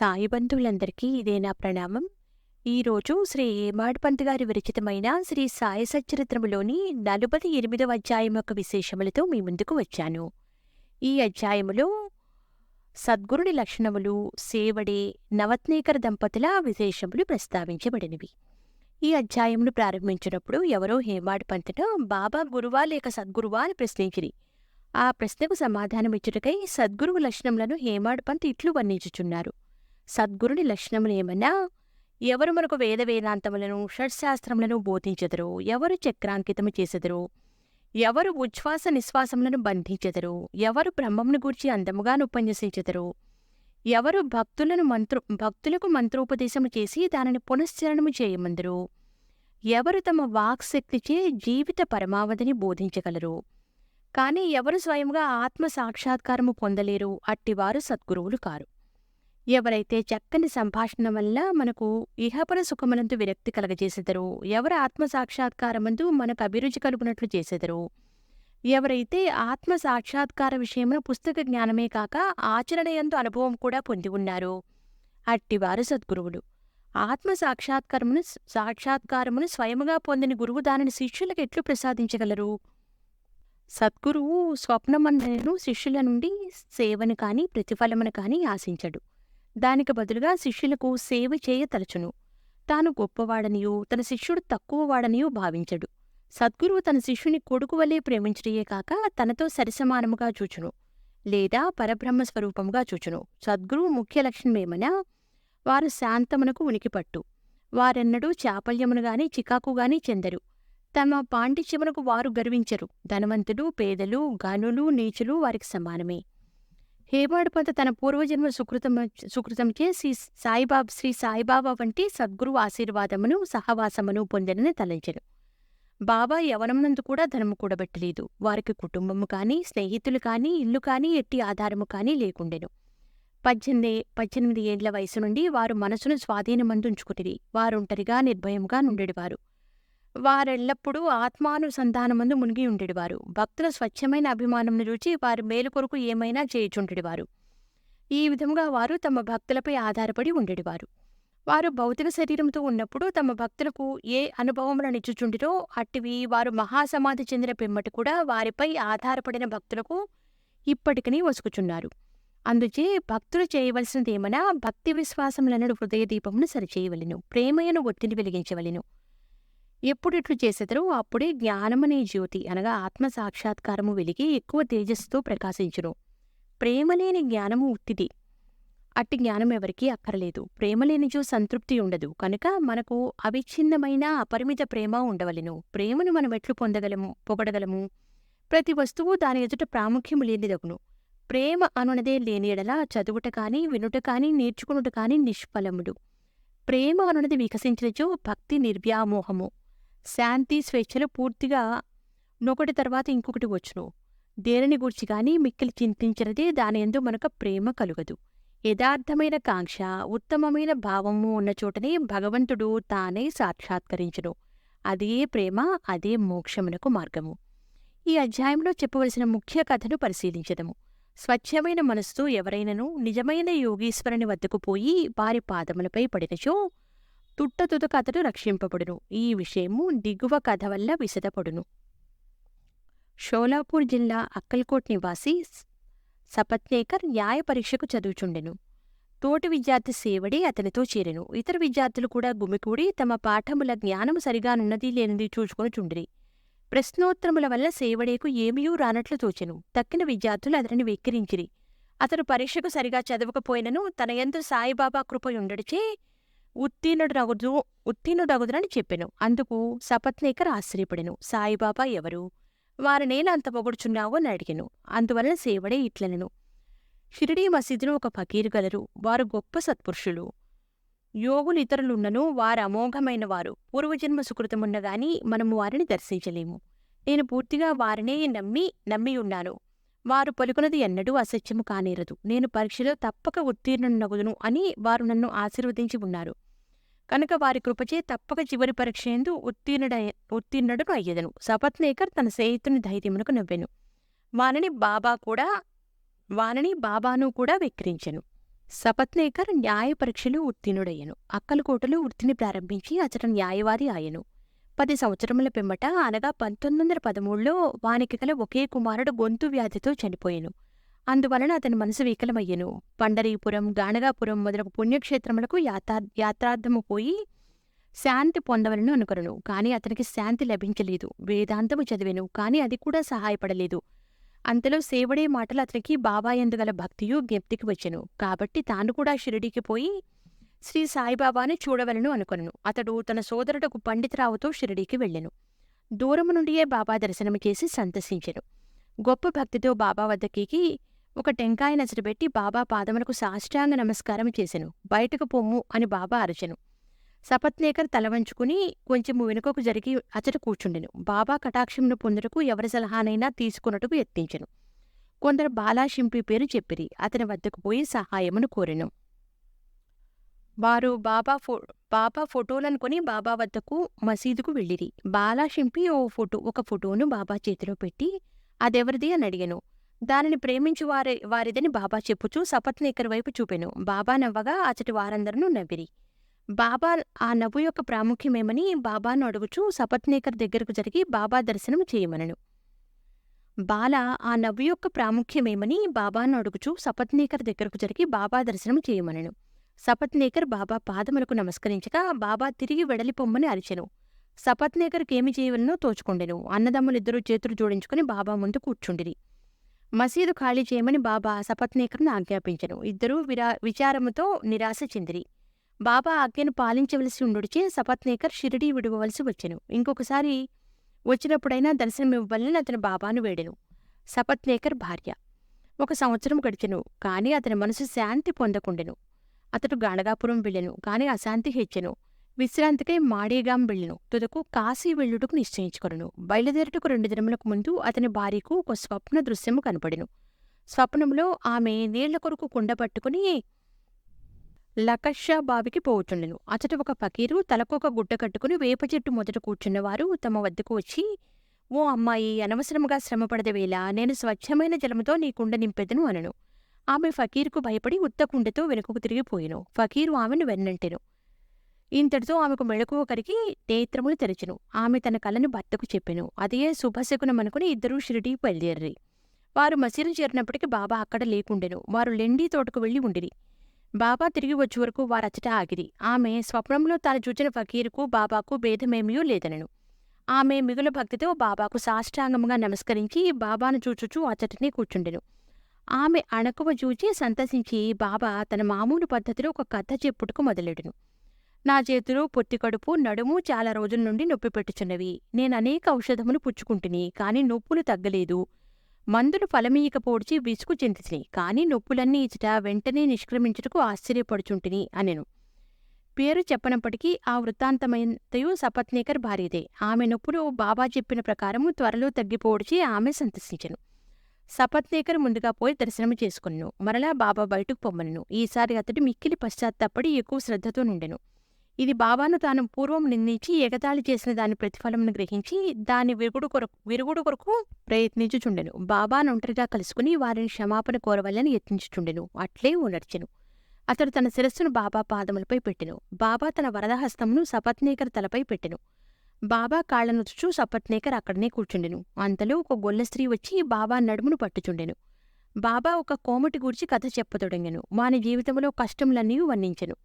సాయి బంధువులందరికీ ఇదే నా ప్రణామం. ఈరోజు శ్రీ ఏమాడ్పంత్ గారి విరచితమైన శ్రీ సాయి సచ్చరిత్రములోని నలుబది ఎనిమిదవ అధ్యాయం యొక్క విశేషములతో మీ ముందుకు వచ్చాను. ఈ అధ్యాయములో సద్గురుని లక్షణములు సేవడే నవత్నేకర దంపతుల విశేషములు ప్రస్తావించబడినవి. ఈ అధ్యాయమును ప్రారంభించినప్పుడు ఎవరో హేమాడ్ పంతును బాబా గురువా లేక సద్గురువా అని ప్రశ్నించిరి. ఆ ప్రశ్నకు సమాధానమిచ్చుటకై సద్గురువు లక్షణములను హేమాడ్ పంత్ ఇట్లు వర్ణించుచున్నారు. సద్గురుని లక్షణములేమన్నా ఎవరు మనకు వేద వేదాంతములను షడ్శాస్త్రములను బోధించెదరో? ఎవరు చక్రాంకితము చేసెదరో? ఎవరు ఉచ్ఛ్వాస నిశ్వాసములను బంధించెదరో? ఎవరు బ్రహ్మమును గూర్చి అందముగా ఉపన్యసించెదరో? ఎవరు భక్తులను మంత్రు భక్తులకు మంత్రోపదేశము చేసి దానిని పునశ్చరణము చేయమందరో? ఎవరు తమ వాక్శక్తిచే జీవిత పరమావధిని బోధించగలరు? కాని ఎవరు స్వయంగా ఆత్మ సాక్షాత్కారము పొందలేరు? అట్టివారు సద్గురువులు కారు. ఎవరైతే చక్కని సంభాషణ వల్ల మనకు ఇహపర సుఖమునందు విరక్తి కలగజేసెదరు ఎవరు ఆత్మ సాక్షాత్కారమందు మనకు అభిరుచి కలుగునట్లు చేసెదరు ఎవరైతే ఆత్మ సాక్షాత్కార విషయమున పుస్తక జ్ఞానమే కాక ఆచరణయందు అనుభవం కూడా పొంది ఉన్నారు అట్టివారు సద్గురువులు. ఆత్మ సాక్షాత్కారమును సాక్షాత్కారమును స్వయముగా పొందిన గురువు దానిని శిష్యులకు ఎట్లు ప్రసాదించగలరు? సద్గురువు స్వప్నమన్నను శిష్యుల నుండి సేవను కాని ప్రతిఫలమును కాని ఆశించడు. దానికి బదులుగా శిష్యులకు సేవ చేయతలచును తాను గొప్పవాడనియో తన శిష్యుడు తక్కువవాడనియో భావించడు. సద్గురువు తన శిష్యుని కొడుకు వలె ప్రేమించడే కాక తనతో సరిసమానముగా చూచును లేదా పరబ్రహ్మ స్వరూపముగా చూచును. సద్గురువు ముఖ్య లక్షణమేమనా వారు శాంతమునకు ఉనికిపట్టు. వారెన్నడూ చాపల్యమునుగాని చికాకుగాని చెందరు. తమ పాండిత్యమునకు వారు గర్వించరు. ధనవంతులు పేదలు గనులు నీచులు వారికి సమానమే. హేమాడుపంత తన పూర్వజన్మ సుకృతం సుకృతంచే శ్రీ సాయిబాబా శ్రీ సాయిబాబా వంటి సద్గురు ఆశీర్వాదమును సహవాసమును పొందినని తలంచెను. బాబా యవనమునందు కూడా ధనము కూడబెట్టలేదు. వారికి కుటుంబము కాని స్నేహితులు కాని ఇల్లు కానీ ఎట్టి ఆధారము కాని లేకుండెను. పద్దెనిమిది పద్దెనిమిది ఏండ్ల వయసు నుండి వారు మనసును స్వాధీనమందుంచుకునిరి వారొంటరిగా నిర్భయముగా నుండెడివారు. వారెల్లప్పుడూ ఆత్మానుసంధానమందు మునిగి ఉండేవారు. భక్తుల స్వచ్ఛమైన అభిమానంను రుచి వారి మేలు కొరకు ఏమైనా చేయుచుండేవారు. ఈ విధముగా వారు తమ భక్తులపై ఆధారపడి ఉండేవారు. వారు భౌతిక శరీరంతో ఉన్నప్పుడు తమ భక్తులకు ఏ అనుభవములను ఇచ్చుచుండిరో అట్టివి వారు మహాసమాధి చెందిన పిమ్మటి కూడా వారిపై ఆధారపడిన భక్తులకు ఇప్పటికీ వసుకుచున్నారు. అందుచే భక్తులు చేయవలసినదేమన భక్తి విశ్వాసములనడు హృదయ దీపమును సరిచేయవలెను ప్రేమయను ఒత్తిడి వెలిగించవలెను. ఎప్పుడిట్లు చేసెదరో అప్పుడే జ్ఞానమనే జ్యోతి అనగా ఆత్మ సాక్షాత్కారము వెలిగి ఎక్కువ తేజస్సుతో ప్రకాశించును. ప్రేమలేని జ్ఞానము ఉత్తిది. అట్టి జ్ఞానం ఎవరికీ అక్కరలేదు. ప్రేమలేనిచో సంతృప్తి ఉండదు. కనుక మనకు అవిచ్ఛిన్నమైన అపరిమిత ప్రేమ ఉండవలెను. ప్రేమను మనం ఎట్లు పొందగలము? పొగడగలము? ప్రతి వస్తువు దాని ఎదుట ప్రాముఖ్యము లేనిదగును. ప్రేమ అనునదే లేని ఎడల చదువుట కానీ వినుట కానీ నేర్చుకునుట కాని నిష్ఫలముడు. ప్రేమ అనునది వికసించినచో భక్తి నిర్వ్యామోహము. శాంతి స్వేచ్ఛలు పూర్తిగా నొకటి తర్వాత ఇంకొకటి వచ్చును. దేనిని గురించి కానీ మిక్కిలి చింతించినదే దాని ఎందు మనకు ప్రేమ కలుగదు. యథార్థమైన కాంక్ష ఉత్తమమైన భావము ఉన్న చోటనే భగవంతుడు తానే సాక్షాత్కరించును. అదే ప్రేమ అదే మోక్షమునకు మార్గము. ఈ అధ్యాయంలో చెప్పవలసిన ముఖ్య కథను పరిశీలించదము. స్వచ్ఛమైన మనస్సు ఎవరైనను నిజమైన యోగీశ్వరుని వద్దకు పోయి వారి పాదములపై పడినచో తుట్టతుదక అతడు రక్షింపబడును. ఈ విషయము దిగువ కథ వల్ల విశదపడును. షోలాపూర్ జిల్లా అక్కల్కోట్ నివాసి సపత్నేకర్ న్యాయ పరీక్షకు చదువుచుండెను. తోటి విద్యార్థి సేవడి అతనితో చేరెను. ఇతర విద్యార్థులు కూడా గుమికూడి తమ పాఠముల జ్ఞానము సరిగానున్నది లేనిది చూచుకొని చుండిరి ప్రశ్నోత్తరముల వల్ల సేవడేకు ఏమీయూ రానట్లు తోచెను. తక్కిన విద్యార్థులు అతనిని వెక్కిరించిరి. అతడు పరీక్షకు సరిగా చదవకపోయినను తన ఎందు సాయిబాబా కృపయుండడిచే ఉత్తీర్ణుడగుదు ఉత్తీర్ణుడగుదునని చెప్పెను. అందుకు సపత్నేకర్ ఆశ్చర్యపడెను. సాయిబాబా ఎవరు? వారినేలా అంత పొగుడుచున్నావు అని అడిగాను. అందువలన సేవడే ఇట్లనెను. షిరిడీ మసీదులో ఒక ఫకీరు గలరు. వారు గొప్ప సత్పురుషులు. యోగులు ఇతరులున్నను వారు అమోఘమైన వారు పూర్వజన్మ సుకృతమున్నగాని మనము వారిని దర్శించలేము. నేను పూర్తిగా వారినే నమ్మి నమ్మి ఉన్నాను వారు పలుకున్నది ఎన్నడూ అసత్యము కానేరదు. నేను పరీక్షలో తప్పక ఉత్తీర్ణునగుదును అని వారు నన్ను ఆశీర్వదించి ఉన్నారు. కనుక వారి కృపచే తప్పక చివరి పరీక్ష ఎందు ఉత్తీర్ణుడ ఉత్తీర్ణుడును అయ్యదను. సపత్నేకర్ తన స్నేహితుని ధైర్యమునకు నవ్వెను. వానని బాబా కూడా వానని బాబాను కూడా వెక్కిరించెను. సపత్నేకర్ న్యాయ పరీక్షలు ఉత్తీర్ణుడయ్యను. అక్కలకోటలో వృత్తిని ప్రారంభించి అతడు న్యాయవాది ఆయను. పది సంవత్సరముల పిమ్మట అనగా పంతొమ్మిది వందల పదమూడులో వానికి గల ఒకే కుమారుడు గొంతు వ్యాధితో చనిపోయెను. అందువలన అతని మనసు వికలమయ్యను. పండరీపురం గాణగాపురం మొదలగు పుణ్యక్షేత్రములకు యాత్రా యాత్రార్థము పోయి శాంతి పొందవలను అనుకొనను. కాని అతనికి శాంతి లభించలేదు. వేదాంతము చదివాను. కాని అది కూడా సహాయపడలేదు. అంతలో సేవడే మాటలు అతనికి బాబా ఎందుగల భక్తియు జ్ఞప్తికి వచ్చెను. కాబట్టి తాను కూడా షిరిడీకి పోయి శ్రీ సాయిబాబాని చూడవలను అనుకొనను. అతడు తన సోదరుడకు పండితరావుతో షిరిడీకి వెళ్ళెను. దూరము నుండియే బాబా దర్శనము చేసి సంతసించెను గొప్ప భక్తితో బాబా వద్దకి ఒక టెంకాయ నచ్చటబెట్టి బాబా పాదములకు సాష్టాంగ నమస్కారం చేసెను. బయటకు పొమ్ము అని బాబా అరచెను. సపత్నేకర్ తల వంచుకుని కొంచెము వెనుకకు జరిగి అచట కూర్చుండెను. బాబా కటాక్షమును పొందుటకు ఎవరి సలహానైనా తీసుకున్నట్టుకు యత్నించెను. కొందరు బాలాషింపి పేరు చెప్పిరి. అతని వద్దకు పోయి సహాయమును కోరెను. వారు బాబా ఫో బాబా ఫోటోలను కొని బాబా వద్దకు మసీదుకు వెళ్ళిరి. బాలాషింపి ఓ ఫోటో ఒక ఫోటోను బాబా చేతిలో పెట్టి అదెవరిది? అని అడిగాను. దానిని ప్రేమించు వారి వారిదని బాబా చెప్పుచూ సపత్నేకర్ వైపు చూపెను. బాబా నవ్వగా అచటి వారందరూ నవ్విరి. బాబా ఆ నవ్వు యొక్క ప్రాముఖ్యమేమని బాబాను అడుగుచూ సపత్నేకర్ దగ్గరకు జరిగి బాబా దర్శనం చేయమనను. బాల ఆ నవ్వు యొక్క ప్రాముఖ్యమేమని బాబాను అడుగుచూ సపత్నేకర్ దగ్గరకు జరిగి బాబా దర్శనం చేయమనను. సపత్నేకర్ బాబా పాదములకు నమస్కరించగా బాబా తిరిగి వెడలిపొమ్మని అరిచెను. సపత్నేకర్కేమి చేయవలనో తోచుకుండెను. అన్నదమ్ములిద్దరూ చేతులు జోడించుకుని బాబా ముందు కూర్చుండిరి. మసీదు ఖాళీ చేయమని బాబా సపత్నేకర్ను ఆజ్ఞాపించెను. ఇద్దరూ విరా విచారముతో నిరాశ చెందిరి. బాబా ఆజ్ఞను పాలించవలసి ఉండుడిచే సపత్నేకర్ షిరిడీ విడవలసి వచ్చెను. ఇంకొకసారి వచ్చినప్పుడైనా దర్శనమివ్వాలని అతను బాబాను వేడెను. సపత్నేకర్ భార్య. ఒక సంవత్సరం గడిచెను. కాని అతని మనసు శాంతి పొందకుండెను. అతడు గాణగాపురం వెళ్ళెను కాని అశాంతి హెచ్చెను. విశ్రాంతికై మాడేగాం వెళ్ళెను. తుదకు కాశీ వెళ్ళుటకు నిశ్చయించుకొనను. బయలుదేరుటకు రెండు దినములకు ముందు అతని భార్యకు ఒక స్వప్న దృశ్యము కనపడెను. స్వప్నంలో ఆమె నీళ్ళ కొరకు కుండ పట్టుకుని లకషా బావికి పోవుచుండెను. అతడు ఒక ఫకీరు తలకొక గుడ్డ కట్టుకుని వేప చెట్టు మొదట కూర్చున్నవారు తమ వద్దకు వచ్చి ఓ అమ్మాయి అనవసరముగా శ్రమపడదవేళ నేను స్వచ్ఛమైన జలముతో నీ కుండ నింపెదను అనను. ఆమె ఫకీరుకు భయపడి ఉత్తకుండెతో వెనుకకు తిరిగిపోయెను ఫకీరు ఆమెను వెన్నంటెను. ఇంతటితో ఆమెకు మెళకువ కరిగి నేత్రములు తెరచెను. ఆమె తన కలను భర్తకు చెప్పెను. అదే శుభశకునమనుకుని ఇద్దరూ షిరిడీ బయలుదేరి వారు మసీరు చేరినప్పటికీ బాబా అక్కడ లేకుండెను. వారు లెండీ తోటకు వెళ్ళి ఉండిరి. బాబా తిరిగి వచ్చే వరకు వారచ్చట ఆగిరి. ఆమె స్వప్నంలో తాను చూచిన ఫకీరుకు బాబాకు భేదమేమీ లేదనను. ఆమె మిగుల భక్తితో బాబాకు సాష్టాంగముగా నమస్కరించి బాబాను చూచుచూ అచ్చటనే కూర్చుండెను. ఆమె అణకువ చూచి సంతసించి బాబా తన మామూలు పద్ధతిలో ఒక కథ చెప్పుటకు మొదలెడును. నా చేతిలో పొత్తి కడుపు నడుము చాలా రోజుల నుండి నొప్పి పెట్టుచున్నవి. నేను అనేక ఔషధములు పుచ్చుకుంటుని కాని నొప్పులు తగ్గలేదు. మందులు ఫలమీయకపోడ్చి విసుగు చెందితిని కాని నొప్పులన్నీ ఇచ్చట వెంటనే నిష్క్రమించుటకు ఆశ్చర్యపడుచుంటిని అనెను. పేరు చెప్పనప్పటికీ ఆ వృత్తాంతమంతయు సపత్నేకర్ భార్యదే. ఆమె నొప్పులు బాబా చెప్పిన ప్రకారము త్వరలో తగ్గిపోడ్చి ఆమె సంతసించను. సపత్నేకర్ ముందుగా పోయి దర్శనము చేసుకున్నాను మరలా బాబా బయటకు పొమ్మనను. ఈసారి అతడు మిక్కిలి పశ్చాత్తాపడి ఎక్కువ శ్రద్ధతో నుండెను. ఇది బాబాను తాను పూర్వం నిందించి ఎగతాళి చేసిన దాని ప్రతిఫలమును గ్రహించి దాని విరుగుడు కొరకు విరుగుడు కొరకు ప్రయత్నించుచుండెను. బాబాను ఒంటరిగా కలుసుకుని వారిని క్షమాపణ కోరవల్లని యత్నించుచుండెను. అట్లే ఉనర్చెను అతడు తన శిరస్సును బాబా పాదములపై పెట్టెను. బాబా తన వరదహస్తమును సపత్నేకర్ తలపై పెట్టెను. బాబా కాళ్ళనుచుచూ సపత్నేకర్ అక్కడనే కూర్చుండెను. అంతలో ఒక గొల్ల స్త్రీ వచ్చి బాబా నడుమును పట్టుచుండెను. బాబా ఒక కోమటి గూర్చి కథ చెప్పతొడంగెను. వాని జీవితంలో కష్టములన్నీ వర్ణించెను.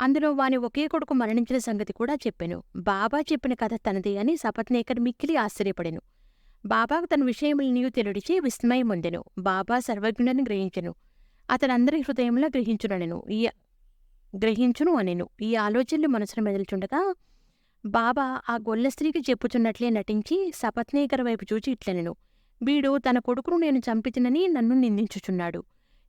అందులో వాని ఒకే కొడుకు మరణించిన సంగతి కూడా చెప్పాను. బాబా చెప్పిన కథ తనదే అని సపత్నేకర్ మిక్కిలి ఆశ్చర్యపడెను. బాబాకు తన విషయములనియూ తెలుడిచి విస్మయం పొందెను బాబా సర్వజ్ఞుడని గ్రహించెను. అతనందరి హృదయంలో గ్రహించుననెను. ఈ గ్రహించును అనెను. ఈ ఆలోచనలు మనసును మెదలుచుండగా బాబా ఆ గొల్ల స్త్రీకి చెప్పుచున్నట్లే నటించి సపత్నేకర వైపు చూచి ఇట్లనెను. వీడు తన కొడుకును నేను చంపితినని నన్ను నిందించుచున్నాడు.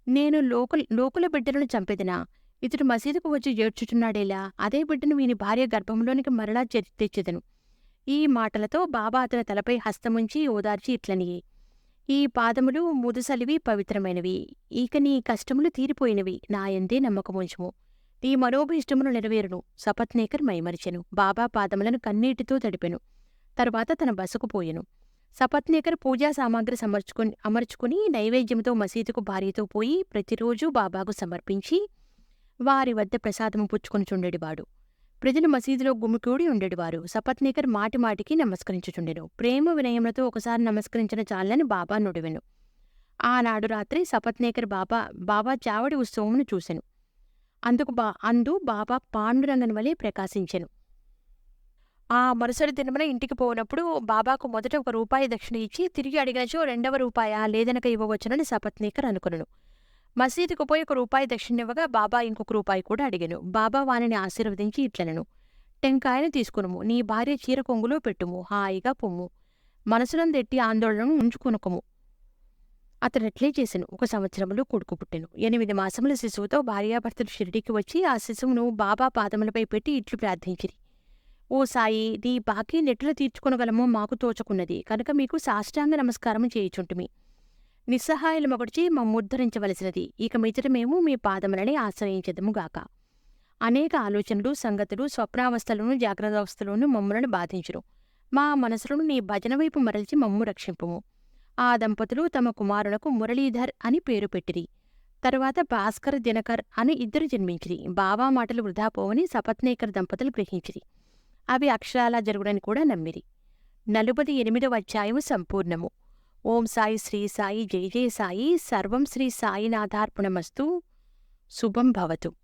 నేను లోక లోకుల బిడ్డలను చంపెదినా? ఇతడు మసీదుకు వచ్చి ఏడ్చుచున్నాడేలా? అదే బిడ్డను వీని భార్య గర్భంలోనికి మరలా చె- తెచ్చెదను. ఈ మాటలతో బాబా అతని తలపై హస్తముంచి ఓదార్చి ఇట్లనియే. ఈ పాదములు ముదుసలివి పవిత్రమైనవి. ఇక నీ కష్టములు తీరిపోయినవి. నా ఎందే నమ్మకముంచుము. ఈ మనోభీష్టమును నెరవేరును. సపత్నేకర్ మైమరిచెను. బాబా పాదములను కన్నీటితో తడిపెను. తరువాత తన బసకు పోయెను. సపత్నేకర్ పూజా సామాగ్రి సమర్చుకుని అమర్చుకుని నైవేద్యంతో మసీదుకు భార్యతో పోయి ప్రతిరోజు బాబాకు సమర్పించి వారి వద్ద ప్రసాదము పుచ్చుకునుచుండెడువాడు ప్రజలు మసీదులో గుమికూడి ఉండేవారు సపత్నేకర్ మాటి మాటికి నమస్కరించుచుండెను. ప్రేమ వినయములతో ఒకసారి నమస్కరించిన చాలని బాబా నుడివెను. ఆనాడు రాత్రి సపత్నేకర్ బాబా బాబా చావడి ఉత్సవమును చూసెను. అందుకు బా అందు బాబా పాండురంగన్ వలె ప్రకాశించెను. ఆ మరుసటి దినమున ఇంటికి పోనప్పుడు బాబాకు మొదట ఒక రూపాయి దక్షిణ ఇచ్చి తిరిగి అడిగినచో రెండవ రూపాయ లేదనక ఇవ్వవచ్చునని సపత్నీకర్ అనుకును మసీదుకు పోయి ఒక రూపాయి దక్షిణ ఇవ్వగా బాబా ఇంకొక రూపాయి కూడా అడిగాను. బాబా వానిని ఆశీర్వదించి ఇట్లనను. టెంకాయను తీసుకునుము. నీ భార్య చీర కొంగులో పెట్టుము. హాయిగా పొమ్ము. మనసునందెట్టి ఆందోళనను ఉంచుకొనుకము. అతడట్లే చేశాను. ఒక సంవత్సరంలో కొడుకు పుట్టెను. ఎనిమిది మాసముల శిశువుతో భార్యాభర్తలు షిరిడికి వచ్చి ఆ శిశువును బాబా పాదములపై పెట్టి ఇట్లు ప్రార్థించిరి. ఓ సాయి నీ బాకీ నెట్లు తీర్చుకొనగలమో మాకు తోచుకున్నది. కనుక మీకు సాష్టాంగ నమస్కారము చేయుచుంటుమి. నిస్సహాయలు మొగడిచి మమ్ముద్ధరించవలసినది ఇక మీదట మేము మీ పాదములని ఆశ్రయించదముగాక అనేక ఆలోచనలు సంగతులు స్వప్నావస్థలను జాగ్రత్తావస్థలోను మమ్ములను బాధించును మా మనసులను నీ భజన వైపు మరల్చి మమ్ము రక్షింపుము. ఆ దంపతులు తమ కుమారులకు మురళీధర్ అని పేరు పెట్టిరి. తరువాత భాస్కర్ దినకర్ అని ఇద్దరు జన్మించిరి. బావా మాటలు వృధా పోవని సపత్నేకర్ దంపతులు గ్రహించిరి. అవి అక్షరాలా జరుగుడని కూడా నమ్మిరి. నలుబది ఎనిమిదవ అధ్యాయము సంపూర్ణము. ఓం సాయి శ్రీ సాయి జై జయ సాయి. సర్వం శ్రీ సాయినాథార్పణమస్తు. శుభం భవతు.